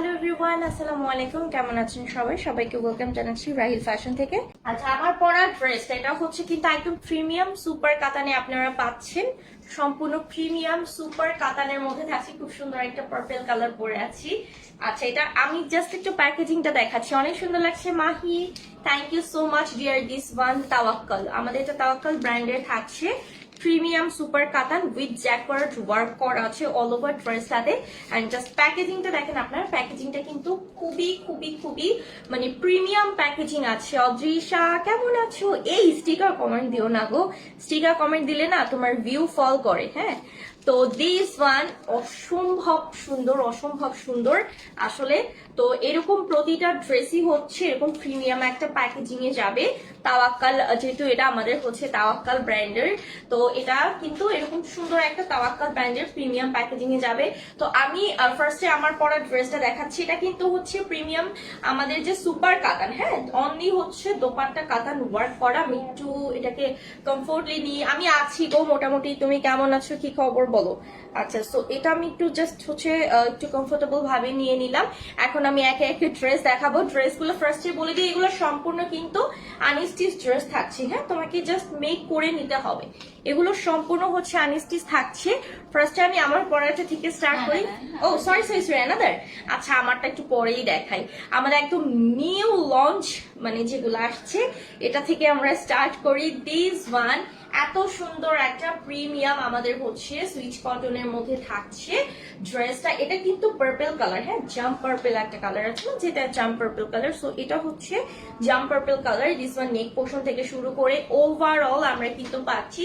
Hello everyone আসসালামু আলাইকুম কেমন আছেন সবাই? সবাইকে ওয়েলকাম জানাচ্ছি রাহিল ফ্যাশন থেকে। আচ্ছা আমার পরা ড্রেসটা এটা হচ্ছে কিন্তু একদম প্রিমিয়াম সুপার কাতানে আপনারা পাচ্ছেন। সম্পূর্ণ প্রিমিয়াম সুপার কাতানের মধ্যে থাকছে, খুব সুন্দর একটা পার্পেল কালার পরে আছি। আচ্ছা এটা আমি জাস্ট একটু প্যাকেজিংটা দেখাচ্ছি। অনেক সুন্দর লাগছে, Mahi. Thank you so much dear this one Tawakkal আমাদের এটা তাওয়াক্কাল ব্র্যান্ডের থাকছে। Premium super katan with jacquard work করা আছে অল ওভার ড্রেসটাতে অ্যান্ড জাস্ট প্যাকেজিংটা দেখেন আপনার প্যাকেজিংটা কিন্তু খুবই খুবই খুবই মানে প্রিমিয়াম প্যাকেজিং আছে। অদৃশা, কেমন আছো? এই স্টিকার কমেন্ট দিও না গো। স্টিকার কমেন্ট দিলে না তোমার ভিউ ফল করে হ্যাঁ? তো দিস ওয়ান অসম্ভব সুন্দর অসম্ভব সুন্দর। আসলে তো এরকম প্রতিটা ড্রেসই হচ্ছে এরকম প্রিমিয়াম একটা প্যাকেজিং এ যাবে। তাওয়াক্কাল যেহেতু এটা আমাদের হচ্ছে তাওয়াক্কাল ব্র্যান্ডের, তো এটা কিন্তু এরকম সুন্দর একটা তাওয়াক্কাল ব্র্যান্ডের প্রিমিয়াম প্যাকেজিং এ যাবে। তো আমি ফার্স্টে আমার পরা ড্রেসটা দেখাচ্ছি। এটা কিন্তু হচ্ছে প্রিমিয়াম আমাদের যে সুপার কাতান হ্যাঁ? অনলি হচ্ছে দোপাট্টা কাতান ওয়ার্ক করা। আমি একটু এটাকে কমফোর্টলি নিয়ে আমি আছি গো মোটামুটি। তুমি কেমন আছো? কি খবর? বলো। আচ্ছা সো এটা আমি একটু জাস্ট হচ্ছে একটু কমফোর্টেবল ভাবে নিয়ে নিলাম। এখন আমি একে একে ড্রেস দেখাবো। ড্রেসগুলো ফার্স্টে বলে দিই, এগুলো সম্পূর্ণ কিন্তু আনস্টিচ ড্রেস থাকছে হ্যাঁ? তোমাকে জাস্ট মেক করে নিতে হবে। এগুলো সম্পূর্ণ হচ্ছে আনস্টিচ থাকছে। ফার্স্টে আমি আমার পড়াটা থেকে স্টার্ট করি। ও সরি সরি সরি অ্যানাদার আচ্ছা আমারটা একটু পরেই দেখাই। আমাদের একদম নিউ লঞ্চ মানে যেগুলো আসছে এটা থেকে আমরা স্টার্ট করি। দিস ওয়ান এত সুন্দর একটা প্রিমিয়াম আমাদের হচ্ছে সুইচ কটনের মধ্যে থাকছে। ড্রেসটা এটা কিন্তু পার্পেল কালার হ্যাঁ জাম্প পার্পেল একটা কালার আছে না যেটা জাম্প পার্পেল কালার সো এটা হচ্ছে jump purple colour this one neck portion থেকে শুরু করে ওভারঅল আমরা কিন্তু পাচ্ছি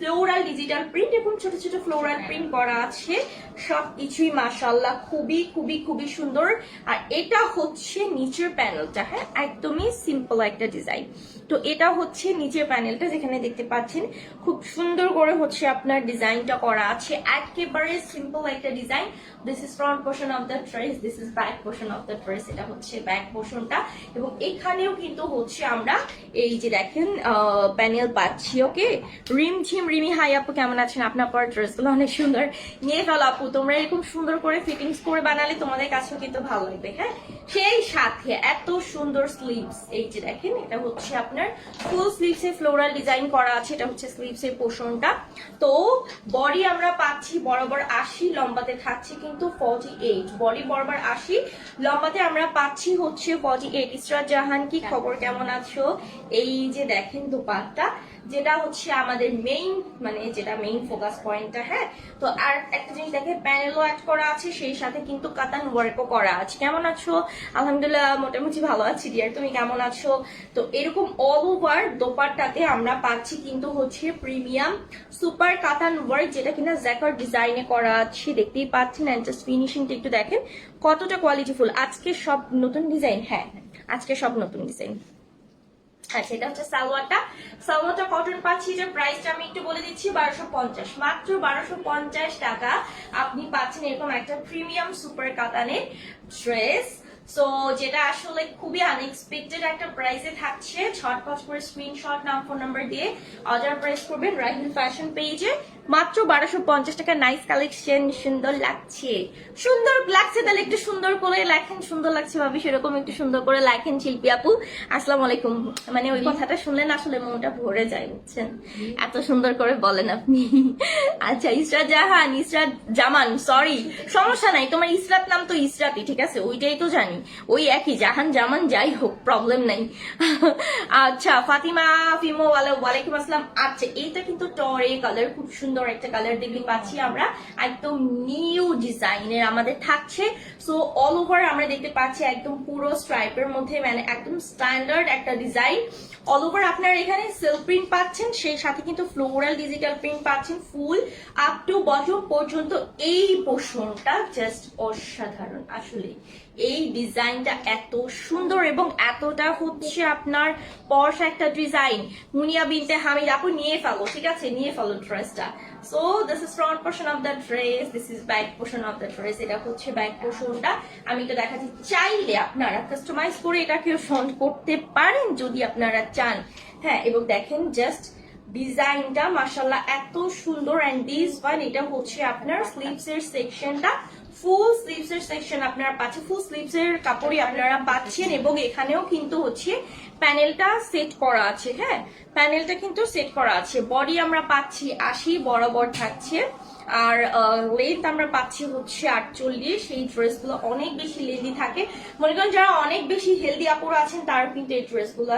ফ্লোরাল ডিজিটাল প্রিন্ট এবং ছোট ছোট ফ্লোরাল প্রিন্ট করা আছে। সব কিছুই মাসাল্লাহ খুবই খুবই খুবই সুন্দর। আর এটা হচ্ছে নিচের প্যানেলটা হ্যাঁ? একদমই সিম্পল একটা ডিজাইন তো এটা হচ্ছে নিচের প্যানেলটা যেখানে দেখতে পাচ্ছেন। খুব সুন্দর করে হচ্ছে আপনার ডিজাইনটা করা আছে। একেবারে সিম্পল একটা design this is front portion of the dress this is back portion of the dress এটা হচ্ছে ব্যাক পোর্শনটা এবং এখানেও কিন্তু হচ্ছে আমরা এই যে দেখেন প্যানেল পাচ্ছি ওকে রিম ঝিম রিমি, হাই আপু, কেমন আছেন? আপনার পর ড্রেসগুলো অনেক সুন্দর। নিয়ে ফেলো আপু, তোমরা এরকম সুন্দর করে ফিটিংস করে বানালে তোমাদের কাছেও কিন্তু ভালো লাগবে হ্যাঁ? সেই সাথে এত সুন্দর স্লিভস এই যে দেখেন, এটা হচ্ছে আপনার ফুল স্লিভস ফ্লোরাল ডিজাইন করা আছে, এটা হচ্ছে স্লিভস এর পোর্শনটা তো বডি আমরা পাচ্ছি বরাবর আশি, লম্বাতে থাকছে কিন্তু ফর্টি এইট বডি বরাবর আশি, লম্বাতে আমরা পাচ্ছি হচ্ছে ফর্টি এইট ইসরাত জাহান, কি খবর? কেমন আছো? এই যে দেখেন দোপাট্টা। যেটা হচ্ছে আমাদের মেইন মানে যেটা মেইন ফোকাস পয়েন্টটা হ্যাঁ? তো আর একটা জিনিস দেখে প্যানেলও অ্যাড করা আছে, সেই সাথে কিন্তু কাতান ওয়ার্কও করা আছে। কেমন আছো? আলহামদুলিল্লাহ, মোটামুটি ভালো আছি। ডিয়ার তুমি কেমন আছো? তো এরকম অল ওভার দোপারটাতে আমরা পাচ্ছি কিন্তু হচ্ছে প্রিমিয়াম সুপার কাতান ওয়ার্ক যেটা কিনা জ্যাকার ডিজাইনে করা আছে, দেখতেই পাচ্ছেন। অ্যান্ড জাস্ট ফিনিশিংটা একটু দেখেন। কতটা কোয়ালিটিফুল আজকে সব নতুন ডিজাইন হ্যাঁ আজকে সব নতুন ডিজাইন আচ্ছা সেটা হচ্ছে সালোয়ারটা। সালোয়ারটা কটন পাচ্ছি যে প্রাইসটা আমি একটু বলে দিচ্ছি, বারোশো পঞ্চাশ। মাত্র বারোশো পঞ্চাশ টাকা আপনি পাচ্ছেন এরকম একটা প্রিমিয়াম সুপার কাতানের ড্রেস সো যেটা আসলে খুবই আনএক্সপেক্টেড একটা প্রাইসে থাকছে। ছটপট করে স্ক্রিনশট নাম ফোন নাম্বার দিয়ে অর্ডার প্রাইস করবেন, রাহিল ফ্যাশন পেজে মাত্র বারোশো পঞ্চাশ টাকা নাইস কালেকশন সুন্দর লাগছে। সুন্দর লাগছে তাহলে একটু সুন্দর করে লেখেন সুন্দর লাগছে ভাবি সেরকম একটু সুন্দর করে লেখেন শিল্পী আপু। আসসালামু আলাইকুম। মানে ওই কথাটা শুনলে না আসলে মনটা ভরে যায় বুঝছেন? এত সুন্দর করে বলেন আপনি। আচ্ছা ইসরাত জাহান ইসরাত জামান সরি সমস্যা নাই তোমার ইসরাত নাম তো ইসরাতই ঠিক আছে? ওইটাই তো জানি। ওই একই জাহান জামান যাই হোক প্রবলেম নাই। আচ্ছা ফাতিমা ফিমো ওয়ালা- ওয়ালাইকুম আসসালাম। আচ্ছা এইটা কিন্তু টরে কালার খুব সুন্দর একটা কালার দেখতে পাচ্ছি আমরা। একদম নিউ ডিজাইনের আমাদের থাকছে। সো অল ওভার আমরা দেখতে পাচ্ছি একদম পুরো স্ট্রাইপের মধ্যে মানে একদম স্ট্যান্ডার্ড একটা ডিজাইন অল ওভার আপনারা এখানে সিল্ক প্রিন্ট পাচ্ছেন, সেই সাথে কিন্তু ফ্লোরাল ডিজিটাল প্রিন্ট পাচ্ছেন ফুল আপ টু বটম পর্যন্ত এই পোষণটা জাস্ট অসাধারণ আসলে এই ডিজাইনটা এত সুন্দর এবং এতটা হচ্ছে আপনার পশ একটা ডিজাইন। মুনিয়া বিনতে হামিদ আপু, নিয়ে ফেলো, ঠিক আছে? নিয়ে ফেলো ড্রেসটা। So this is front portion of the dress this is back portion of the dress এটা হচ্ছে ব্যাক পোর্শনটা আমি তো দেখাচ্ছি, চাইলে আপনারা কাস্টমাইজ করে এটাকে ফন্ট করতে পারেন যদি আপনারা চান। হ্যাঁ এবং দেখেন জাস্ট ডিজাইনটা মাসাল্লাহ এত সুন্দর। অ্যান্ড দিস ওয়ান এটা হচ্ছে আপনার স্লিভস এর সেকশনটা ফুল স্লিভস এর সেকশন আপনারা পাচ্ছেন ফুল স্লিভস এর কাপড়ই আপনারা পাচ্ছেন এবং এখানেও কিন্তু হচ্ছে প্যানেলটা সেট করা আছে হ্যাঁ? প্যানেলটা কিন্তু সেট করা আছে। বডি আমরা পাচ্ছি আশি, বরাবর থাকছে। আর লেন্থ আমরা পাচ্ছি হচ্ছে আটচল্লিশ। এই ড্রেসগুলো অনেক বেশি লেন্দি থাকে। মনে করেন যারা অনেক বেশি হেলদি আপুরা আছেন তারা কিন্তু এই ড্রেসগুলো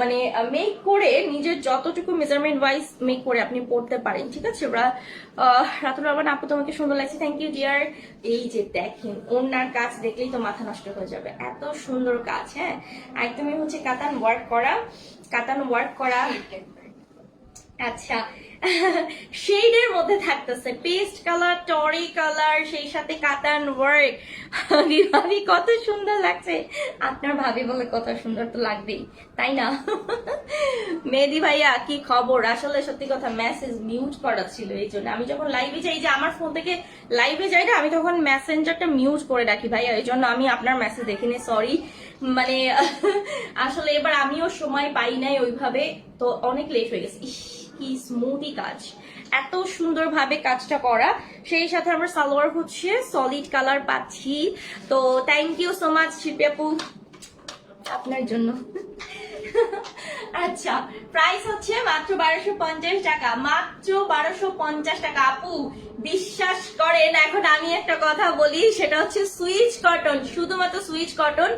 মানে মেক করে নিজের যতটুকু মেজারমেন্ট ওয়াইজ মেক করে আপনি পড়তে পারেন ঠিক আছে? ওরা রাতুল রহমান আপু তোমাকে সুন্দর লাগছে। থ্যাংক ইউ ডিয়ার এই যে দেখেন ওনার কাজ দেখলেই তো মাথা নষ্ট হয়ে যাবে। এত সুন্দর কাজ হ্যাঁ? একদমই হচ্ছে কাতান ওয়ার্ক করা কাতান ওয়ার্ক করা। আচ্ছা শেডের মধ্যে থাকতেছে। পেস্ট কালার টরি কালার সেই সাথে কাতান ওয়ার্ক ভাবি কত সুন্দর লাগছে। আপনার ভাবি বলে কত সুন্দর তো লাগবেই, তাই না? মেহেদি ভাইয়া, কি খবর? আসলে সত্যি কথা মেসেজ মিউট করা ছিল এই জন্য। আমি যখন লাইভে যাই যে আমার ফোন থেকে লাইভে যাই না, আমি তখন মেসেঞ্জারটা মিউট করে রাখি ভাইয়া। এই জন্য আমি আপনার মেসেজ দেখিনি সরি মানে আসলে এবার আমিও সময় পাই নাই ওইভাবে, তো অনেক লেট হয়ে গেছে। ইস কি স্মুথি কাজ। এত সুন্দরভাবে কাজটা করা। সেই সাথে আমার সালোয়ার হচ্ছে সলিড কালার পাচ্ছি। তো থ্যাংক ইউ সো মাচ শিল্পী আপনার জন্য। আচ্ছা প্রাইস হচ্ছে মাত্র বারোশো পঞ্চাশ টাকা। মাত্র বারোশো পঞ্চাশ টাকা। আপু, বিশ্বাস করেন, এখন আমি একটা কথা বলি, সেটা হচ্ছে সুইচ কটন। শুধুমাত্র সুইচ কটন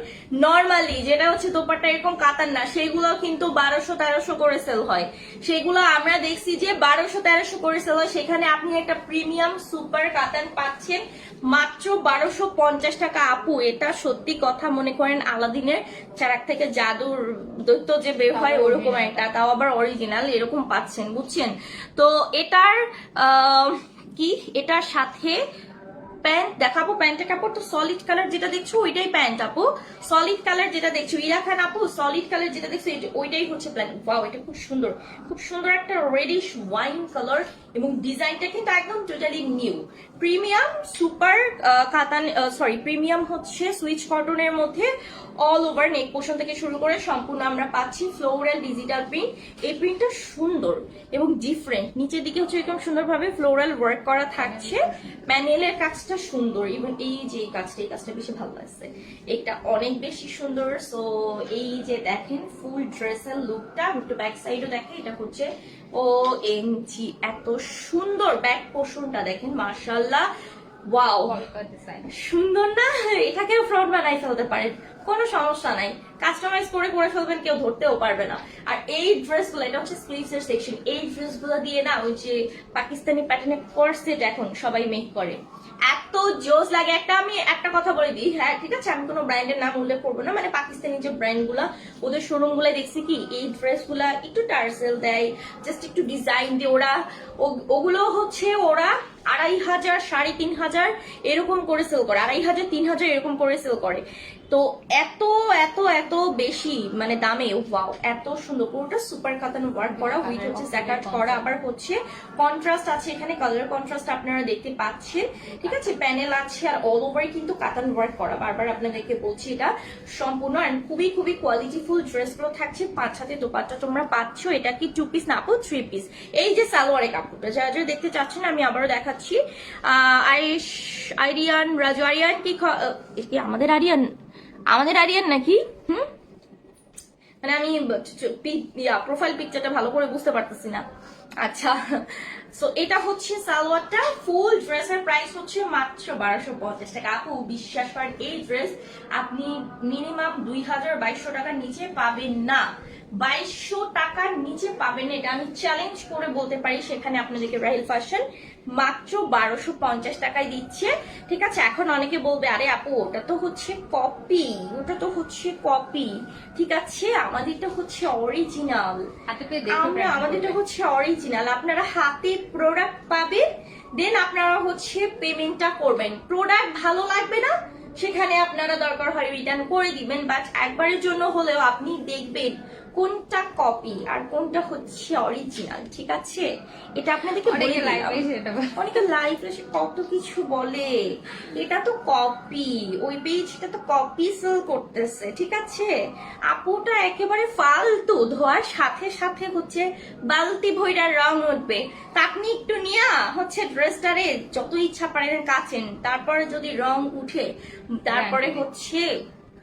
নর্মালি যেটা হচ্ছে দোপাট্টা এরকম কাতার না, সেগুলো কিন্তু বারোশো তেরোশো করে সেল হয়। সেগুলো আমরা দেখছি যে বারোশো তেরোশো করে সেল হয়। সেখানে আপনি একটা প্রিমিয়াম সুপার কাতান পাচ্ছেন। মাত্র বারোশো পঞ্চাশ টাকা। আপু এটা সত্যি কথা মনে করেন আলাদিনের চারাক থেকে জাদুর দৈত্য যে বের হয় ওরকম একটা তাও আবার অরিজিনাল এরকম পাচ্ছেন বুঝছেন? তো এটার আহ, কি? এটার সাথে প্যান্ট দেখাবো প্যান্টের কাপড়। তো সলিড কালার যেটা দেখছ, ওইটাই প্যান্ট আপু। সলিড কালার যেটা দেখছ ইরা খান আপু সলিড কালার যেটা দেখছ ওইটাই হচ্ছে প্যান্ট ওয়াও এটা খুব সুন্দর। খুব সুন্দর একটা রেডিশ ওয়াইন কালার এবং ডিজাইনটা কিন্তু একদম totally new premium super katan sorry premium হচ্ছে সুইচ কটনের মধ্যে। অল ওভার নেক পোর্শন থেকে শুরু করে সম্পূর্ণ আমরা পাচ্ছি ফ্লোরাল ডিজিটাল প্রিন্ট এই প্রিন্টটা সুন্দর এবং ডিফারেন্ট নিচের দিকে হচ্ছে এরকম সুন্দরভাবে ফ্লোরাল ওয়ার্ক করা থাকছে। প্যানেলের কাজটা সুন্দর এবং এই যে এই কাজটা এই কাজটা বেশি ভালো লাগছে। এটা অনেক বেশি সুন্দর। সো এই যে দেখেন ফুল ড্রেসের লুকটা একটু ব্যাক সাইডও দেখে এটা হচ্ছে ও এম জি এত সুন্দর ব্যাক পোর্শনটা দেখেন মার্শাল্লাহ ওয়াও সুন্দর না? এটাকেও ফ্রন্ট বানাই ফেলতে পারেন। কোনো সমস্যা নাই। কাস্টমাইজ করে করে ফেলবেন, কেউ ধরতেও পারবে না। আর এই ড্রেসগুলো এটা হচ্ছে স্লিভস এর সেকশন এই ড্রেসগুলো দিয়ে না ওই যে পাকিস্তানি প্যাটার্নের কোর্সেট এখন সবাই মেক করে। এত জোস লাগে। একটা আমি একটা কথা বলে দিই। হ্যাঁ ঠিক আছে? আমি কোনো ব্র্যান্ডের নাম উল্লেখ করব না। মানে পাকিস্তানি যে ব্র্যান্ডগুলা ওদের শোরুমগুলা দেখছি কি, এই ড্রেসগুলা একটু টার্সেল দেয় জাস্ট একটু ডিজাইন দিয়ে ওরা ওগুলো হচ্ছে ওরা আড়াই হাজার, সাড়ে তিন হাজার এরকম করে সেল করে। আড়াই হাজার, তিন হাজার এরকম করে সেল করে। তো এত এত এত বেশি মানে দামে ওয়াও এত সুন্দর। পুরোটা সুপার কাতান ওয়ার্ক করা উইথ হচ্ছে স্যাকার্ট করা আবার হচ্ছে কন্ট্রাস্ট আছে এখানে কালার কন্ট্রাস্ট আপনারা দেখতে পাচ্ছেন। ঠিক আছে প্যানেল আছে আর অল ওভার কিন্তু কাতান ওয়ার্ক করা। বারবার আপনাদেরকে বলছি এটা সম্পূর্ণ and খুবই খুবই কোয়ালিটিফুল ড্রেসগুলো থাকছে। পাঁচ হাতে দোপাট্টা তোমরা পাচ্ছ। এটা কি টু পিস না আপু থ্রি পিস এই যে সালোয়ারের কাপড়টা যারা যারা দেখতে চাচ্ছেন আমি আবারও দেখাচ্ছি। আইরিয়ান রাজু আরিয়ান কি আমাদের আরিয়ান? আমাদের আরিয়ান নাকি? হুম? মানে আমি প্রোফাইল পিকচারটা ভালো করে বুঝতে পারতেছি না। আচ্ছা সো এটা হচ্ছে সালোয়ারটা। ফুল ড্রেসের প্রাইস হচ্ছে মাত্র বারোশো পঞ্চাশ টাকা। আপু, বিশ্বাস করেন, এই ড্রেস আপনি মিনিমাম দুই হাজার বাইশশো টাকার নিচে পাবেন না। বাইশশো টাকার নিচে পাবেন এটা আমি চ্যালেঞ্জ করে বলতে পারি সেখানে আপনাদেরকে রাহিল ফ্যাশন মাত্র বারোশো পঞ্চাশ টাকায় দিচ্ছে। ঠিক আছে এখন অনেকে বলবে আরে আপু ওটা তো হচ্ছে কপি ওটা তো হচ্ছে কপি ঠিক আছে আমাদেরটা হচ্ছে অরিজিনাল আমরা আমাদেরটা হচ্ছে অরিজিনাল আপনারা হাতে প্রোডাক্ট পাবেন দেন আপনারা হচ্ছে পেমেন্টটা করবেন। প্রোডাক্ট ভালো লাগবে না সেখানে আপনারা দরকার হয় রিটার্ন করে দিবেন বাট একবারের জন্য হলেও আপনি দেখবেন কোনটা কপি আর কোনটা হচ্ছে অরিজিনাল ঠিক আছে? এটা আপনাদেরকে বলে অনেকে লাইভ এসে কত কিছু বলে। এটা তো কপি ওই পেজটা তো কপি সেল করতেছে ঠিক আছে? আপুটা একেবারে ফালতু ধোয়ার সাথে সাথে হচ্ছে বালতি ভইরা রং উঠবে। তা আপনি একটু নিয়া হচ্ছে ড্রেসটারে যত ইচ্ছা পারেন কাছেন তারপরে যদি রং উঠে তারপরে হচ্ছে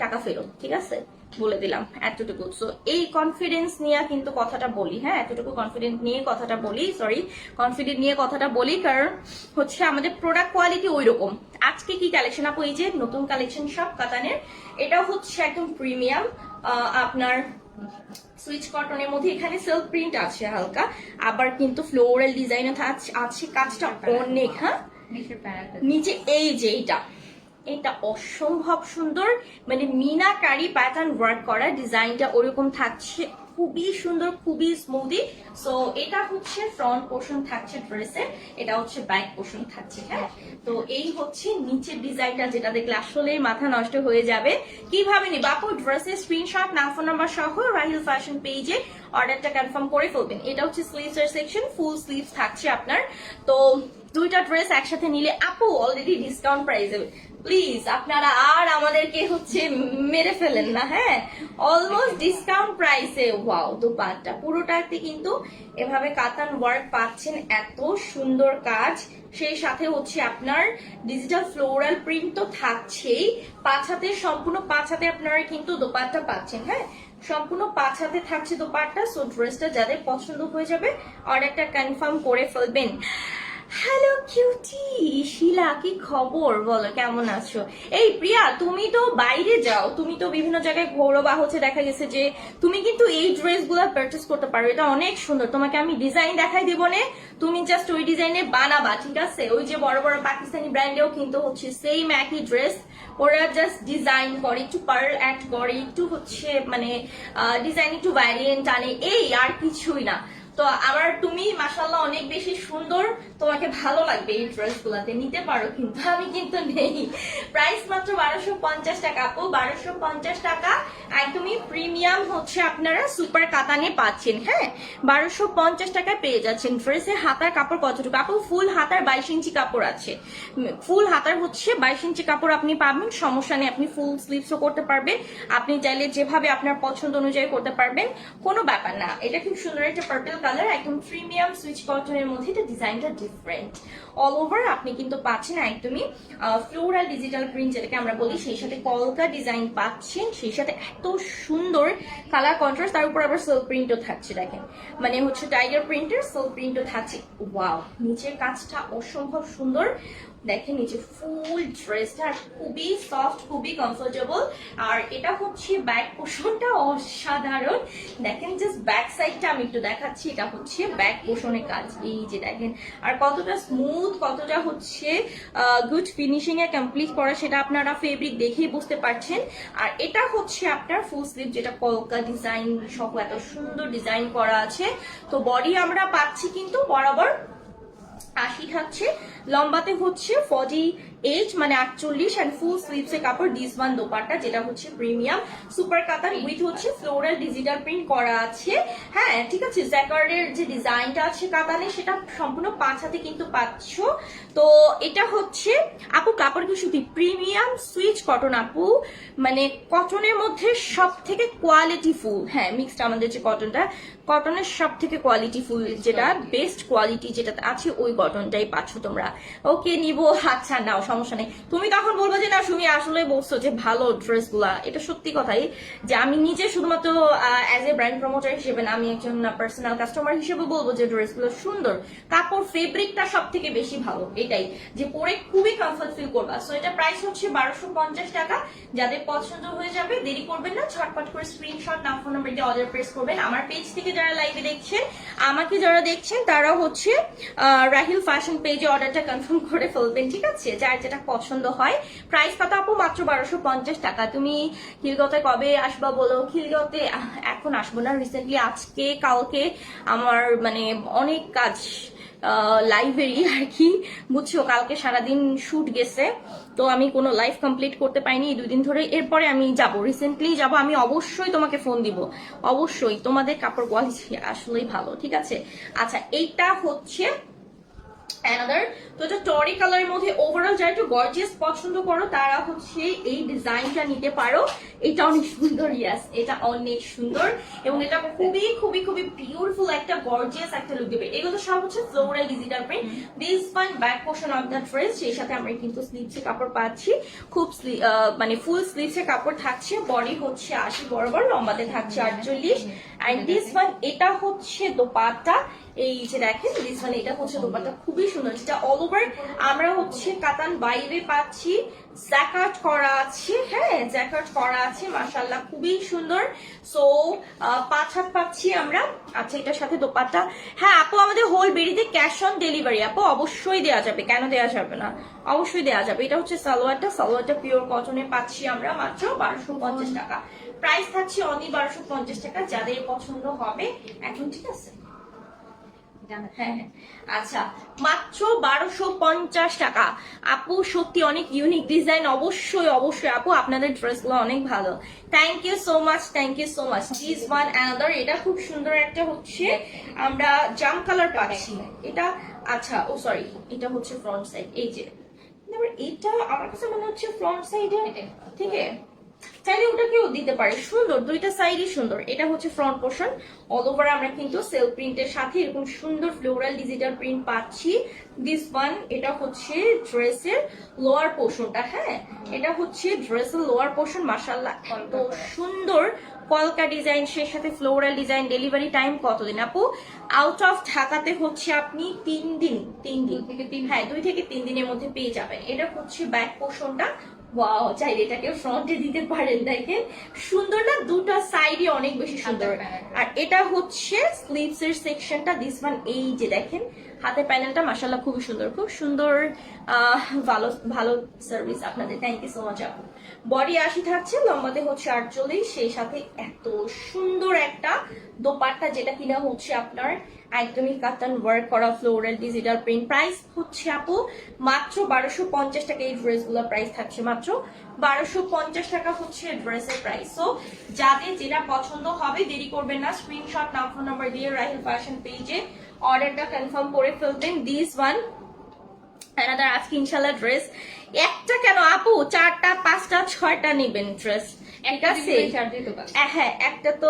টাকা ফেরত ঠিক আছে? বলে দিলাম এতটুকু। সো এই কনফিডেন্স নিয়ে কিন্তু কথাটা বলি হ্যাঁ? এতটুকু কনফিডেন্স নিয়ে কথাটা বলি সরি কনফিডেন্ট নিয়ে কথাটা বলি কারণ হচ্ছে আমাদের প্রোডাক্ট কোয়ালিটি ওই রকম আজকে কি কালেকশন আপু? এই যে নতুন কালেকশন সব কাতানের এটা হচ্ছে একদম প্রিমিয়াম আপনার সুইচ কটনের মধ্যে এখানে সেলফ প্রিন্ট আছে হালকা আবার কিন্তু ফ্লোরাল ডিজাইন আছে কাজটা অনেক হ্যাঁ? নিচে এই যে এইটা। এটা অসম্ভব সুন্দর। মানে মিনাকারি প্যাটার্ন ওয়ার্ক করা। ডিজাইনটা ওরকম থাকছে। খুবই সুন্দর, খুবই স্মুদি সো এটা হচ্ছে ফ্রন্ট পোর্শন থাকছে ড্রেসের এটা হচ্ছে ব্যাক পোর্শন থাকছে হ্যাঁ? তো এই হচ্ছে নিচের ডিজাইনটা যেটা দেখলে আসলে মাথা নষ্ট হয়ে যাবে। কীভাবে নিব? আপু ড্রেসের স্ক্রিনশট নাম ফোন নাম্বার সহ রাহিল ফ্যাশন পেজে অর্ডারটা কনফার্ম করে ফেলবেন। এটা হচ্ছে স্লিভস এর সেকশন ফুল স্লিভস থাকছে আপনার। তো দুইটা ড্রেস একসাথে নিলে আপু অলরেডি ডিসকাউন্ট প্রাইসে প্লিজ আপনারা আর আমাদেরকে হচ্ছে মেরে ফেলেন না হ্যাঁ? অলমোস্ট ডিসকাউন্ট প্রাইসে ওয়াও দোপাট্টা। পুরোটাতে কিন্তু এভাবে কাতান ওয়ার্ক পাচ্ছেন, এত সুন্দর কাজ। সেই সাথে হচ্ছে আপনার ডিজিটাল ফ্লোরাল প্রিন্ট তো থাকছেই। পাঁচ হাতে, সম্পূর্ণ পাঁচ হাতে আপনারা কিন্তু দোপাট্টা পাচ্ছেন হ্যাঁ? সম্পূর্ণ পাঁচ হাতে থাকছে দোপাট্টা সো ড্রেসটা যাদের পছন্দ হয়ে যাবে অর্ডারটা কনফার্ম করে ফেলবেন। হ্যালো কিউটি শিলা, কি খবর? বলো, কেমন আছো? এই, প্রিয়া, তুমি তো বাইরে যাও। তুমি তো বিভিন্ন জায়গায় ঘোরো বা হচ্ছে দেখা গেছে যে তুমি কিন্তু এই ড্রেস ড্রেসগুলো পারচেস করতে পারো। এটা অনেক সুন্দর। তোমাকে আমি ডিজাইন দেখাই দেব নে। তুমি জাস্ট ওই ডিজাইনে বানাবা, ঠিক আছে? ওই যে বড় বড় পাকিস্তানি ব্র্যান্ডেও কিন্তু হচ্ছে সেম একই ড্রেস ওরা জাস্ট ডিজাইন করে, একটু পার্ল অ্যাড করে, একটু হচ্ছে মানে ডিজাইন একটু ভ্যারিয়েন্ট আনে। এই, আর কিছুই না। তো আমার তুমি মাসাল্লাহ অনেক বেশি সুন্দর। তোমাকে ভালো লাগবে এই ড্রেস গুলাতে, নিতে পারো কিন্তু আমি কিন্তু নেই। প্রাইস মাত্র বারোশো পঞ্চাশ টাকা, আপু, বারোশো পঞ্চাশ টাকা। একদমই প্রিমিয়াম হচ্ছে আপনারা সুপার কাতানে পাচ্ছেন হ্যাঁ? বারোশো পঞ্চাশ টাকায় পেয়ে যাচ্ছেন ড্রেসের হাতার কাপড় কতটুকু? আপু ফুল হাতার বাইশ ইঞ্চি কাপড় আছে। ফুল হাতার হচ্ছে বাইশ ইঞ্চি কাপড় আপনি পাবেন, সমস্যা নেই, আপনি ফুল স্লিভসও করতে পারবেন। আপনি চাইলে যেভাবে আপনার পছন্দ অনুযায়ী করতে পারবেন, কোনো ব্যাপার না। এটা খুব সুন্দর একটা পার্পল কালার একদম প্রিমিয়াম সুইচ কটনের মধ্যে এটা ডিজাইনটা ডিফারেন্ট অল ওভার আপনি কিন্তু পাচ্ছেন একদমই ফ্লোরাল ডিজিটাল প্রিন্ট যেটাকে আমরা বলি, সেই সাথে কলকা ডিজাইন পাচ্ছেন, সেই সাথে এত সুন্দর কালার কন্ট্রাস্ট তার উপর আবার সেল প্রিন্টও থাকছে, দেখেন। মানে হচ্ছে টাইগার প্রিন্টের সেল প্রিন্টও থাকছে। ওয়াও নিচের কাজটা অসম্ভব সুন্দর। দেখেন নিচে ফুল ড্রেসটা খুবই সফট খুবই কমফোর্টেবল আর এটা হচ্ছে ব্যাক পোষণটা অসাধারণ। দেখেন জাস্ট ব্যাক সাইডটা আমি একটু দেখাচ্ছি, এটা হচ্ছে ব্যাক পোষণের কাজ। এই যে দেখেন, আর কতটা স্মুথ কতটা হচ্ছে গুড ফিনিশিং এ কমপ্লিট করা সেটা আপনারা ফেব্রিক দেখেই বুঝতে পারছেন। আর এটা হচ্ছে আপনার ফুল স্লিভ যেটা কলকা ডিজাইন সহ এত সুন্দর ডিজাইন করা আছে। তো বডি আমরা পাচ্ছি কিন্তু বরাবর আশি থাকছে লম্বাতে হচ্ছে ফর্টি এইট মানে আটচল্লিশ অ্যান্ড ফুল স্লিভস কাপড় দিস ওয়ান দোপাট্টা যেটা হচ্ছে প্রিমিয়াম সুপার কাতান উইথ হচ্ছে ফ্লোরাল ডিজিটাল প্রিন্ট করা আছে। হ্যাঁ ঠিক আছে জ্যাকার্ডের যে ডিজাইনটা আছে কাতানে সেটা সম্পূর্ণ পাঁচ হাতে কিন্তু পাচ্ছ। তো এটা হচ্ছে আপু কাপড় কি সুতি প্রিমিয়াম সুইচ কটন আপু? মানে কটনের মধ্যে সব থেকে কোয়ালিটি ফুল হ্যাঁ মিক্সড আমাদের যে কটনটা কটনের সব থেকে কোয়ালিটি ফুল যেটা বেস্ট কোয়ালিটি যেটা আছে ওই কটনটাই পাচ্ছ তোমরা। ওকে নিব আচ্ছা নাও সমস্যা নেই। তুমি তখন বলব যে, না তুমি আসলে বলছো যে ভালো ড্রেসগুলা এটা সত্যি কথাই যে আমি নিজে শুধুমাত্র অ্যাজ এ ব্র্যান্ড প্রমোটার হিসেবে না, আমি একজন পার্সোনাল কাস্টমার হিসেবে বলব যে ড্রেসগুলো সুন্দর। কাপড় ফেব্রিকটা সব থেকে বেশি ভালো, এটাই যে পরে খুবই কমফর্ট ফিল করবা। সো এটা প্রাইস হচ্ছে বারোশো পঞ্চাশ টাকা। যাদের পছন্দ হয়ে যাবে, দেরি করবেন না, ঝটপট করে স্ক্রিনশট নাম ফোন নাম্বার দিয়ে অর্ডার প্রেস করবেন। আমার পেজ থেকে যারা লাইভে দেখছেন, আমাকে যারা দেখছেন তারা হচ্ছে রাহিল ফ্যাশন পেজে অর্ডারটা কনফার্ম করে ফেলবেন, ঠিক আছে? যার যেটা পছন্দ হয়। প্রাইস কত আপু, মাত্র বারোশো পঞ্চাশ টাকা। তুমি খিলগতে কবে আসবা বলো? খিলগতে এখন আসব না। রিসেন্টলি আজকে, কালকে আমার মানে অনেক কাজ লাইভেরই আর কি। বুঝছ, কালকে সারাদিন শুট গেছে। তো আমি কোনো লাইভ কমপ্লিট করতে পারিনি এই দুদিন ধরে। এরপরে আমি যাব। রিসেন্টলি যাব, আমি অবশ্যই তোমাকে ফোন দিব। অবশ্যই। তোমাদের কাপড় কোয়ালিটি আসলেই ভালো, ঠিক আছে? আচ্ছা এইটা হচ্ছে অ্যানাদার তো এটা টরি কালারের মধ্যে ওভারঅল যারা একটু গর্জিয়াস পছন্দ করো, তারা হচ্ছে এই ডিজাইনটা নিতে পারো। এটা অনেক সুন্দর ইয়াস এটা অনেক সুন্দর এবং এটা খুবই খুবই খুবই বিউটিফুল একটা গর্জিয়াস একটা লুক দেবে। এগুলো সব হচ্ছে floral digital print this one back portion of the dress সেই সাথে আমরা কিন্তু স্লিভসে কাপড় পাচ্ছি। খুব মানে ফুল স্লিভসে কাপড় থাকছে। বডি হচ্ছে আশি বরাবর, লম্বাতে থাকছে আটচল্লিশ। অ্যান্ড দিস ওয়ান এটা হচ্ছে দোপাট্টা। এই যে দেখেন দিস ওয়ান এটা হচ্ছে দোপাট্টা খুবই সুন্দর, যেটা অল ওভার আমরা হচ্ছে কাতান বাইরে পাচ্ছি জ্যাকার্ট করা আছে হ্যাঁ জ্যাকার্ট করা আছে মাশাল্লাহ খুবই সুন্দর। সো পাঁচ হাত পাচ্ছি আমরা। আচ্ছা এটার সাথে দোপাট্টা। হ্যাঁ আপু, আমাদের হোল বেরিতে ক্যাশ অন ডেলিভারি আপু, অবশ্যই দেওয়া যাবে। কেন দেওয়া যাবে না? অবশ্যই দেওয়া যাবে। এটা হচ্ছে সালোয়ারটা সালোয়ারটা পিওর কটনে পাচ্ছি আমরা মাত্র বারোশো পঞ্চাশ টাকা। প্রাইস থাকছে অনলি বারোশো পঞ্চাশ টাকা, যাদের পছন্দ হবে। এখন ঠিক আছে। আচ্ছা মাত্র বারোশো পঞ্চাশ টাকা। আপু, সত্যি অনেক ইউনিক ডিজাইন অবশ্যই অবশ্যই আপু, আপনাদের ড্রেসগুলো অনেক ভালো। Thank you so much thank you so much one another এটা খুব সুন্দর একটা হচ্ছে, আমরা কালার পাচ্ছি। এটা আচ্ছা ও সরি এটা হচ্ছে ফ্রন্ট সাইড এই যে। এটা আমার কাছে মনে হচ্ছে ফ্রন্ট সাইডে ঠিক চাইলে ওটাকেও দিতে পারে। সুন্দর দুইটা সাইডই সুন্দর। এটা হচ্ছে ফ্রন্ট পোর্শন অল ওভার আমরা কিন্তু সেল প্রিন্টের সাথে এরকম সুন্দর ফ্লোরাল ডিজিটাল প্রিন্ট পাচ্ছি। দিস ওয়ান এটা হচ্ছে ড্রেসের লোয়ার পোর্শনটা হ্যাঁ? এটা হচ্ছে ড্রেসের লোয়ার পোর্শন মাসাল্লাহ কত সুন্দর কলকা ডিজাইন সে সাথে ফ্লোরাল ডিজাইন ডেলিভারি টাইম কতদিন? আপু আউট অফ ঢাকাতে হচ্ছে আপনি তিন দিন তিন দিন। থেকে তিন হ্যাঁ দুই থেকে তিন দিনের মধ্যে পেয়ে যাবেন। এটা হচ্ছে ব্যাক পোর্শনটা ওয়াও চাইলে এটাকে ফ্রন্টে দিতে পারেন দেখেন। সুন্দর না? দুটো সাইডে অনেক বেশি সুন্দর। আর এটা হচ্ছে স্লিভস এর সেকশনটা দিস ওয়ান এই যে দেখেন। হাতের প্যানেলটা মাসাল্লাহ খুবই সুন্দর। খুব সুন্দর আহ, ভালো ভালো সার্ভিস আপনাদের। থ্যাংক ইউ সো মাচ আপু। বডি আশি থাকছে লম্বাতে হচ্ছে আটচল্লিশ। সেই সাথে এত সুন্দর একটা দোপাট্টা যেটা কিনা হচ্ছে আপনার একদমই কাতান ওয়ার্ক করা ফ্লোরাল ডিজিটাল প্রিন্ট প্রাইস হচ্ছে আপু মাত্র বারোশো পঞ্চাশ টাকা এই ড্রেসগুলো প্রাইস থাকছে মাত্র বারোশো পঞ্চাশ টাকা হচ্ছে ড্রেসের প্রাইস সো যাদের যেটা পছন্দ হবে, দেরি করবেন না। স্ক্রিনশট নাম ফোন নাম্বার দিয়ে রাহিল ফ্যাশন পেজে অর্ডারটা কনফার্ম করে ফেলবেন। দিস ওয়ান আজকে ইনশাল্লাহ ড্রেস একটা কেন আপু? চারটা, পাঁচটা, ছয়টা নেবেন ড্রেস হ্যাঁ একটা তো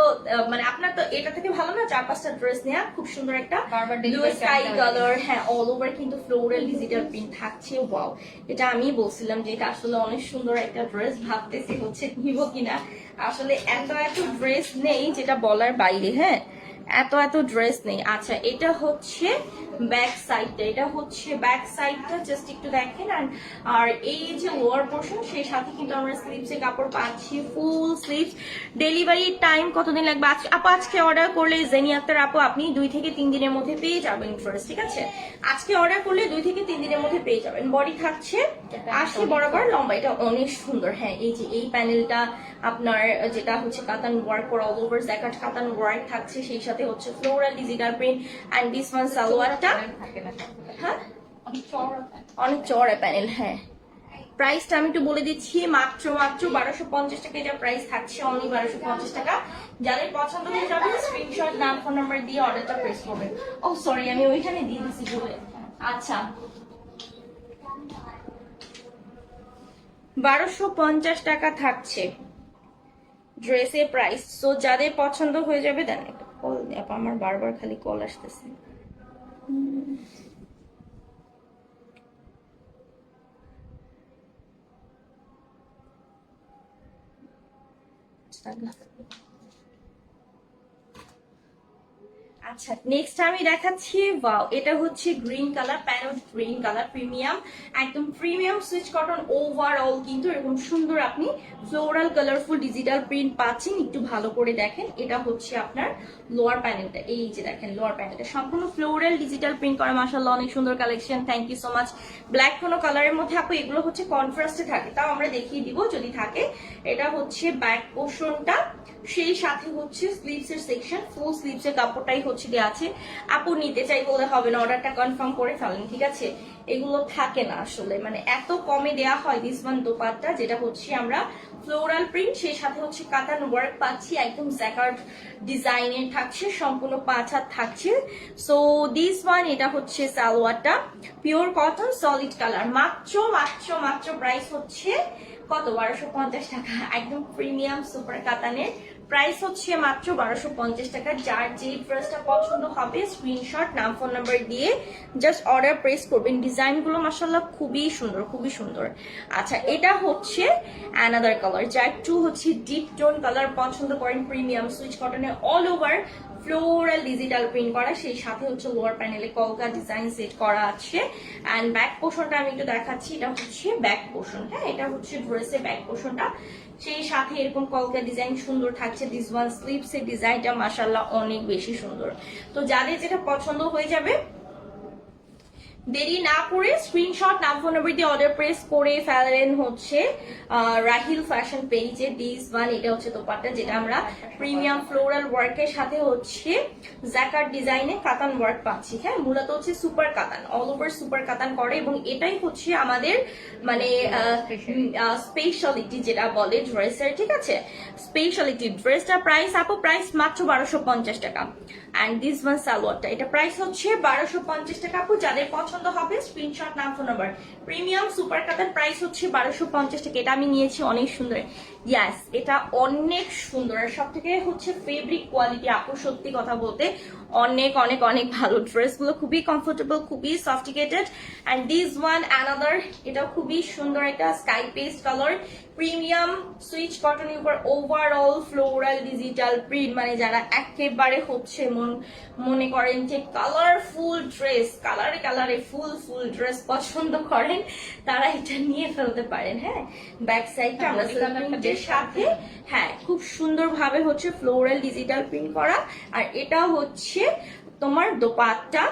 মানে আপনার তো এটা থেকে ভালো না চার পাঁচটা ড্রেস নেওয়া খুব সুন্দর একটা ব্লু স্কাই কালার হ্যাঁ অল ওভার কিন্তু ফ্লোরাল ডিজিটাল প্রিন্ট থাকছে ওয়াও এটা আমি বলছিলাম যে এটা আসলে অনেক সুন্দর একটা ড্রেস ভাবতেছি হচ্ছে নিব কিনা। আসলে এত এত ড্রেস নেই যেটা বলার বাইরে হ্যাঁ এত এত ড্রেস নেই। আচ্ছা এটা হচ্ছে ব্যাক সাইডটা এটা হচ্ছে ব্যাক সাইডটা জাস্ট একটু দেখেন আর আর এই যে লোয়ার পোর্শন সেই সাথে কিন্তু আমরা স্লিভসে কাপড় পাচ্ছি ফুল স্লিভস ডেলিভারি টাইম কতদিন লাগবে? আজ, আপু, আজকে অর্ডার করলে জেনি আক্তার আপু, আপনি দুই থেকে তিন দিনের মধ্যে পেয়ে যাবেন ড্রেস ঠিক আছে? আজকে অর্ডার করলে দুই থেকে তিন দিনের মধ্যে পেয়ে যাবেন। বডি থাকছে আশি বরাবর, লম্বা, এটা অনেক সুন্দর। হ্যাঁ এই যে এই প্যানেলটা আপনার, যেটা হচ্ছে কাতান ওয়ার্ক করা অল ওভার জ্যাকেট কাতান ওয়ার্ক থাকছে, সেই সাথে হচ্ছে floral digital print and this one সালোয়ারটা হ্যাঁ? হ্যাঁ। বারোশো পঞ্চাশ টাকা থাকছে বলে আচ্ছা। বারোশো পঞ্চাশ টাকা থাকছে ড্রেসের প্রাইস সো যাদের পছন্দ হয়ে যাবে আমার বারবার খালি কল আসতেছে। 三个。আচ্ছা নেক্সট আমি দেখাচ্ছি ওয়াও এটা হচ্ছে green colour parrot green colour premium একদম প্রিমিয়াম সুইচ কটন ওভারঅল কিন্তু এরকম সুন্দর আপনি ফ্লোরাল কালারফুল ডিজিটাল প্রিন্ট পাচ্ছেন, একটু ভালো করে দেখেন, এটা হচ্ছে আপনার লোয়ার প্যানেলটা এই যে দেখেন লোয়ার প্যানেলটা সম্পূর্ণ ফ্লোরাল ডিজিটাল প্রিন্ট করা মাসাল্লাহ অনেক সুন্দর collection thank you so much black কোনো কালারের মধ্যে, আপু, এগুলো হচ্ছে কন্ট্রাস্টে থাকে, তাও আমরা দেখিয়ে দিব, যদি থাকে, এটা হচ্ছে ব্যাক পোর্শনটা সেই সাথে হচ্ছে স্লিভস এর সেকশন ফুল স্লিভস এর কাপড়টাই হচ্ছে দেওয়া আছে। আপু নিতে চাই বলে হবে না অর্ডারটা কনফার্ম করে ফেলেন, ঠিক আছে? এগুলো থাকে না আসলে মানে এত কমে দেয়া হয় দিস ওয়ান যেটা হচ্ছে আমরা ফ্লোরাল প্রিন্ট সেই সাথে হচ্ছে কাতান ওয়ার্ক পাচ্ছি, একদম জ্যাকার্ড ডিজাইনের থাকছে, সম্পূর্ণ পাঁচ হাত থাকছে। সো দিস ওয়ান এটা হচ্ছে সালোয়ারটা পিওর কটন সলিড কালার মাত্র মাত্র মাত্র প্রাইস হচ্ছে কত? বারোশো পঞ্চাশ টাকা, একদম প্রিমিয়াম সুপার কাতানের প্রাইস হচ্ছে মাত্র বারোশো পঞ্চাশ টাকা। যার যে ড্রেসটা পছন্দ হবে স্ক্রিনশট নাম ফোন নাম্বার দিয়ে জাস্ট অর্ডার প্রেস করবেন। ডিজাইনগুলো মাসাল্লাহ খুবই সুন্দর খুবই সুন্দর। আচ্ছা এটা হচ্ছে অ্যানাদার কালার যা একটু হচ্ছে ডিপ টোন কালার পছন্দ করেন প্রিমিয়াম সুইচ কটনের all over floral digital print করা, সেই সাথে হচ্ছে লোয়ার প্যানেলে কলকা ডিজাইন সেট করা আছে। অ্যান্ড ব্যাক পোর্শনটা আমি একটু দেখাচ্ছি, এটা হচ্ছে ব্যাক পোর্শন হ্যাঁ? এটা হচ্ছে ড্রেসের ব্যাক পোর্শনটা সেই সাথে এরকম কলকা ডিজাইন সুন্দর থাকছে দিস ওয়ান স্লিপস এর ডিজাইনটা মাসাল্লাহ অনেক বেশি সুন্দর। তো যাদের যেটা পছন্দ হয়ে যাবে দেরি না করে স্ক্রিনশট নাম ফোন নাম্বার দিয়ে অর্ডার প্রেস করে ফেলেন হচ্ছে রাহিল ফ্যাশন পেজে দিস ওয়ান এটা হচ্ছে দোপাট্টা যেটা আমরা প্রিমিয়াম ফ্লোরাল ওয়ার্কের সাথে হচ্ছে জ্যাকার ডিজাইনে কাতান ওয়ার্ক পাচ্ছি। হ্যাঁ মূলত হচ্ছে সুপার কাতান অল ওভার সুপার কাতান করে এবং এটাই হচ্ছে আমাদের মানে স্পেশালিটি যেটা বলে ড্রেসের ঠিক আছে? স্পেশালিটি ড্রেসটা প্রাইস আপু প্রাইস মাত্র বারোশো পঞ্চাশ টাকা। অ্যান্ড দিস ওয়ান সালোয়ারটা এটা প্রাইস হচ্ছে বারোশো পঞ্চাশ টাকা আপু যাদের পছন্দ হবে স্ক্রিনশট নাম phone number premium super katan price হচ্ছে বারোশো পঞ্চাশ টাকা। এটা আমি নিয়েছি অনেক সুন্দর। ইয়াস এটা অনেক সুন্দর আর সব থেকে হচ্ছে ফেব্রিক কোয়ালিটি আপু সত্যি কথা বলতে অনেক অনেক অনেক ভালো ড্রেসগুলো খুবই কমফোর্টেবল খুবই sophisticated and this one another এটা খুবই সুন্দর একটা sky paste colour premium swiss কটনের উপর ওভারঅল ফ্লোরাল ডিজিটাল প্রিন্ট মানে যারা একেবারে হচ্ছে মন মনে করেন যে কালারফুল ড্রেস কালারে কালারে ফুল ফুল ড্রেস পছন্দ করেন তারা এটা নিয়ে ফেলতে পারেন হ্যাঁ? ব্যাক সাইডটা আমরা প্রিন্টের সাথে হ্যাঁ খুব সুন্দরভাবে হচ্ছে ফ্লোরাল ডিজিটাল প্রিন্ট করা। আর এটা হচ্ছে তোমার দোপাট্টা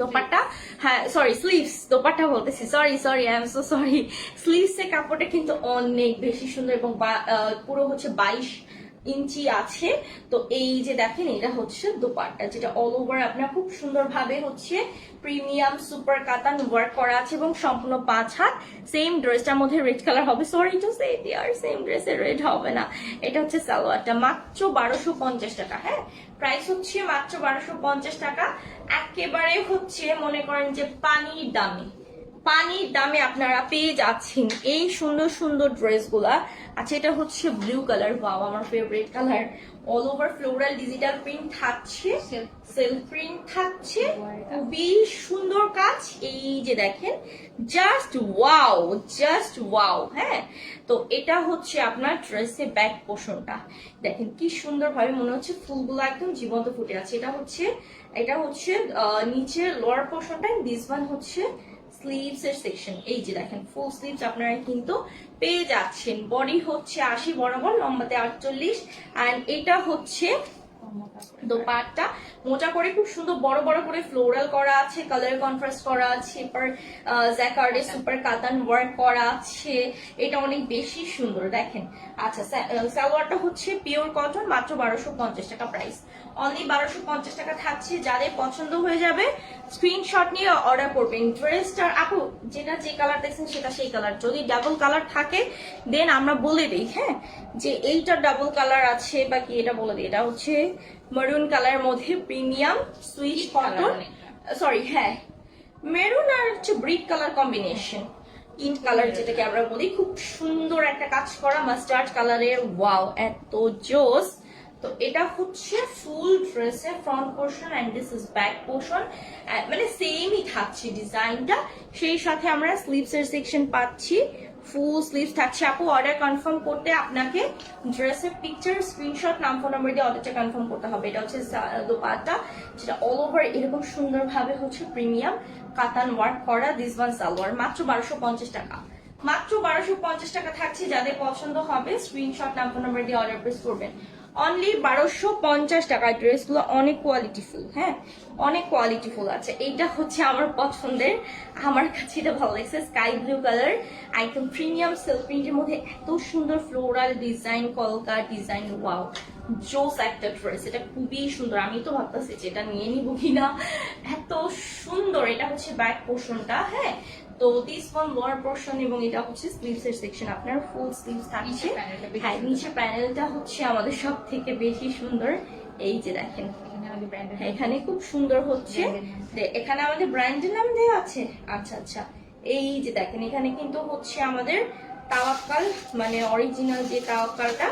দোপাট্টা হ্যাঁ সরি স্লিভস দোপাট্টা বলতেছি। Sorry sorry I am so sorry sleeves এর কাপড়টা কিন্তু অনেক বেশি সুন্দর এবং পুরো হচ্ছে বাইশ ইঞ্চি আছে। তো এই যে দেখেন, এটা হচ্ছে দোপাট্টা, যেটা অল ওভার আপনার খুব সুন্দরভাবে হচ্ছে প্রিমিয়াম সুপার কাতান ওয়ার্ক করা আছে এবং সম্পূর্ণ পাঁচ হাত সেম ড্রেসটার মধ্যে রেড কালার হবে। সরি টু সে আর সেম ড্রেসে রেড হবে না। এটা হচ্ছে সালোয়ারটা, মাত্র বারোশো পঞ্চাশ টাকা হ্যাঁ? প্রাইস হচ্ছে মাত্র বারোশো পঞ্চাশ টাকা। একেবারে হচ্ছে মনে করেন যে পানির দামে। পানির দামে আপনারা পেয়ে যাচ্ছেন এই সুন্দর সুন্দর ড্রেসগুলা। আচ্ছা এটা হচ্ছে ব্লু কালার বাও আমার favourite colour all over floral digital print থাকছে. সেলফ প্রিন্ট থাকছে. খুবই সুন্দর কাজ। এই যে দেখেন জাস্ট ওয়াও জাস্ট ওয়াও হ্যাঁ? তো এটা হচ্ছে আপনার ড্রেসের ব্যাক পোষণটা দেখেন কি সুন্দর ভাবে মনে হচ্ছে ফুলগুলো একদম জীবন্ত ফুটে আছে। এটা হচ্ছে এটা হচ্ছে আহ, নিচের লোয়ার পোর্শনটা দিস ওয়ান হচ্ছে স্লিভস এর সেকশন এই যে দেখেন ফুল স্লিভস আপনারা কিন্তু পেয়ে যাচ্ছেন। বডি হচ্ছে আশি বরাবর লম্বাতে আটচল্লিশ। অ্যান্ড এটা হচ্ছে দোপাট্টা। মোটা করে খুব সুন্দর বড় বড় করে ফ্লোরাল করা আছে কালার কন্ট্রাস্ট করা আছে এরপর জ্যাকার্ডে সুপার কাতান ওয়ার্ক করা আছে। এটা অনেক বেশি সুন্দর দেখেন। আচ্ছা সা- আহ, সালোয়ারটা হচ্ছে পিওর কটন মাত্র বারোশো পঞ্চাশ টাকা প্রাইস অনলি বারোশো পঞ্চাশ টাকা থাকছে যাদের পছন্দ হয়ে যাবে স্ক্রিনশট নিয়ে অর্ডার করবেন ড্রেসটার আপু যেটা যে কালার দেখছেন সেটা সেই কালার যদি ডাবল কালার থাকে দেন আমরা বলে দিই হ্যাঁ? যে এইটা ডাবল কালার আছে বা কি এটা বলে দিই। এটা হচ্ছে মেরুন কালার মধ্যে প্রিমিয়াম সুইচ কটন সরি হ্যাঁ। মেরুন আর হচ্ছে ব্রিক কালার কম্বিনেশন ইন্ট কালার যেটাকে আমরা বলি। খুব সুন্দর একটা কাজ করা মাস্টার্ড কালারের ওয়াও এত জোস। তো এটা হচ্ছে ফুল ড্রেসের front portion and this is back portion মানে সেমই থাকছে ডিজাইনটা। সেই সাথে আমরা স্লিভস এর সেকশন পাচ্ছি। ফুল স্লিভস থাকছে। আপু অর্ডার কনফার্ম করতে আপনাকে ড্রেসের পিকচার স্ক্রিনশট নাম ফোন নাম্বার দিয়ে অর্ডারটা কনফার্ম করতে হবে। এটা হচ্ছে দোপাট্টা, যেটা অল ওভার এরকম সুন্দরভাবে হচ্ছে প্রিমিয়াম কাতান ওয়ার্ক করা। This one salwar. মাত্র বারোশো পঞ্চাশ টাকা। মাত্র বারোশো পঞ্চাশ টাকা থাকছে। যাদের পছন্দ হবে স্ক্রিনশট নাম্বার নাম্বার দিয়ে অর্ডার প্রেস করবেন। অনলি বারোশো পঞ্চাশ টাকার ড্রেসগুলো অনেক কোয়ালিটিফুল হ্যাঁ? অনেক কোয়ালিটিফুল আছে। এইটা হচ্ছে আমার পছন্দের। আমার কাছে এটা ভালো লাগছে। স্কাই ব্লু কালার একদম প্রিমিয়াম সিল্ক মধ্যে এত সুন্দর ফ্লোরাল ডিজাইন কলকা ডিজাইন ওয়াও জোস একটা ড্রেস এটা খুবই সুন্দর। আমি তো ভাবতেছি যে এটা নিয়ে নিবো কিনা। এত সুন্দর, এটা হচ্ছে ব্যাক পোর্শনটা হ্যাঁ? তো দিস ওয়ান লোয়ার পোর্শন এবং এটা হচ্ছে স্লিভস এর সেকশন আপনার ফুল স্লিভস থাকছে। হ্যাঁ নিচের প্যানেলটা হচ্ছে আমাদের সব থেকে বেশি সুন্দর। এই যে দেখেন। এখানে হ্যাঁ, এখানে খুব সুন্দর হচ্ছে। এখানে আমাদের ব্র্যান্ডের নাম দেওয়া আছে? আচ্ছা আচ্ছা। এই যে দেখেন এখানে কিন্তু হচ্ছে আমাদের তাওয়াক্কাল মানে অরিজিনাল যে তাওয়াক্কালটা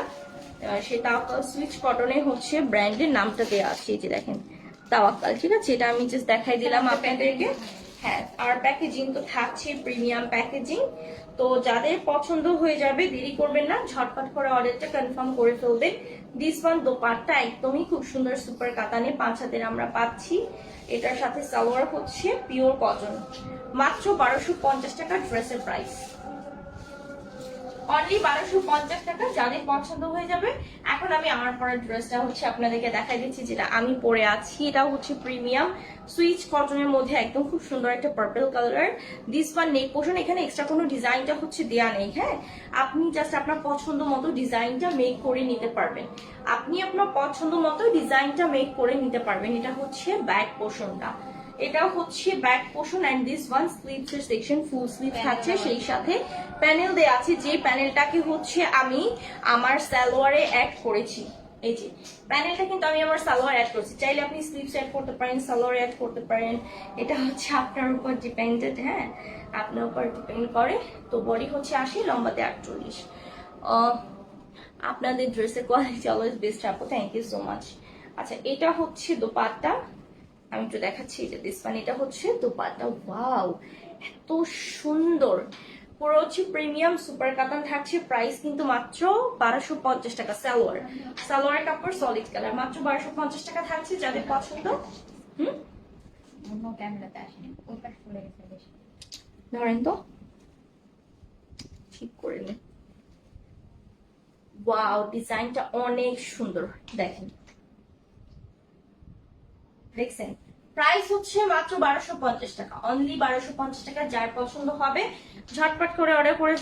সেই তাওয়াক্কাল সুইচ কটনে হচ্ছে ব্র্যান্ডের নামটা দেওয়া আছে। এই যে দেখেন তাওয়াক্কাল ঠিক আছে? এটা আমি জাস্ট দেখাই দিলাম আপনাদেরকে। হ্যাঁ আর প্যাকেজিং তো থাকছে প্রিমিয়াম প্যাকেজিং তো যাদের পছন্দ হয়ে যাবে, দেরি করবেন না, ঝটপট করে অর্ডারটা কনফার্ম করে ফেলবেন। দিস ওয়ান দোপাট্টা একদমই খুব সুন্দর সুপার কাতানে পাঁচ হাতের আমরা পাচ্ছি। এটার সাথে সালোয়ার হচ্ছে পিওর কজন মাত্র বারোশো পঞ্চাশ টাকা ড্রেসের প্রাইস অনলি বারোশো পঞ্চাশ টাকা, যাদের পছন্দ হয়ে যাবে। এখন আমি আমার পরা ড্রেসটা হচ্ছে আপনাদেরকে দেখাই দিচ্ছি, যেটা আমি পরে আছি। এটা হচ্ছে প্রিমিয়াম। সুইচ কটনের মধ্যে একদম খুব সুন্দর একটা purple colour this one neck portion এখানে এক্সট্রা কোনো ডিজাইনটা হচ্ছে দেয়া নেই হ্যাঁ? আপনি জাস্ট আপনার পছন্দ মতো ডিজাইনটা মেক করে নিতে পারবেন। আপনি আপনার পছন্দ মতো ডিজাইনটা মেক করে নিতে পারবেন। এটা হচ্ছে ব্যাক পোর্শনটা এটা হচ্ছে back portion and this one sleeves এর সেকশন ফুল স্লিভ থাকছে, সেই সাথে প্যানেল দেয়া আছে, যে প্যানেলটাকে হচ্ছে আমি আমার সালোয়ারে অ্যাড করেছি। এই যে, প্যানেলটা কিন্তু আমি আমার সালোয়ার অ্যাড করেছি। চাইলে আপনি স্লিভস অ্যাড করতে পারেন, সালোয়ার অ্যাড করতে পারেন। এটা হচ্ছে আপনার উপর ডিপেন্ডেড হ্যাঁ? আপনার উপর ডিপেন্ড করে। তো বডি হচ্ছে আশি, লম্বাতে আটচল্লিশ। আপনাদের ড্রেসের কোয়ালিটি অলওয়েজ বেস্ট আপু। থ্যাংক ইউ সো মাচ আচ্ছা এটা হচ্ছে দোপাট্টা। আমি একটু দেখাচ্ছি এটা দিস মানে এটা হচ্ছে দোপাট্টা। ওয়াও এত সুন্দর। পুরো হচ্ছে প্রিমিয়াম সুপার কাতান থাকছে প্রাইস কিন্তু মাত্র বারোশো পঞ্চাশ টাকা সালোয়ার। সালোয়ার কাপড় সলিড কালার মাত্র বারোশো পঞ্চাশ টাকা থাকছে যাদের পছন্দ। হুম? ধরেন তো। ঠিক করে নে। ওয়াও ডিজাইনটা অনেক সুন্দর। দেখেন। দেখছেন? প্রাইস হচ্ছে মাত্র বারোশো পঞ্চাশ টাকা। অনলি বারোশো পঞ্চাশ টাকা, যার পছন্দ হবে, ঝটপট করে অর্ডার করে